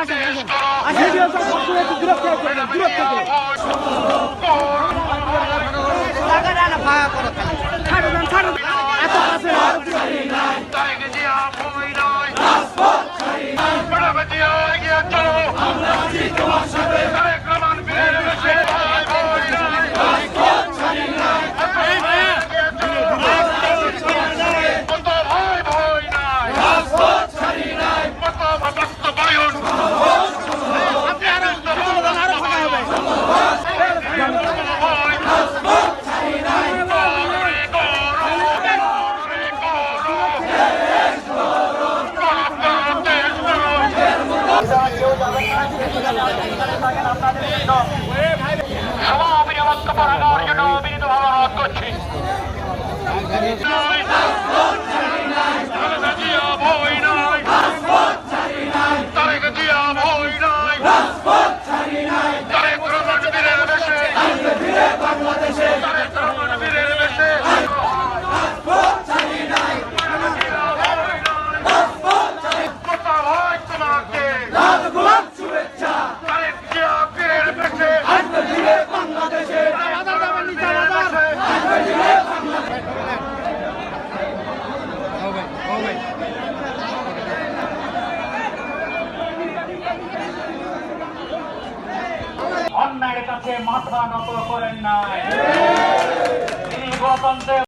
하자 하자. 아, 대비한 상 바꾸라고 그렇게 하자. 그렇게 하자. সমাপনী বক্তব্য রাখার কাছে মাথা নত করেন নাই। তিনি গণতন্ত্রের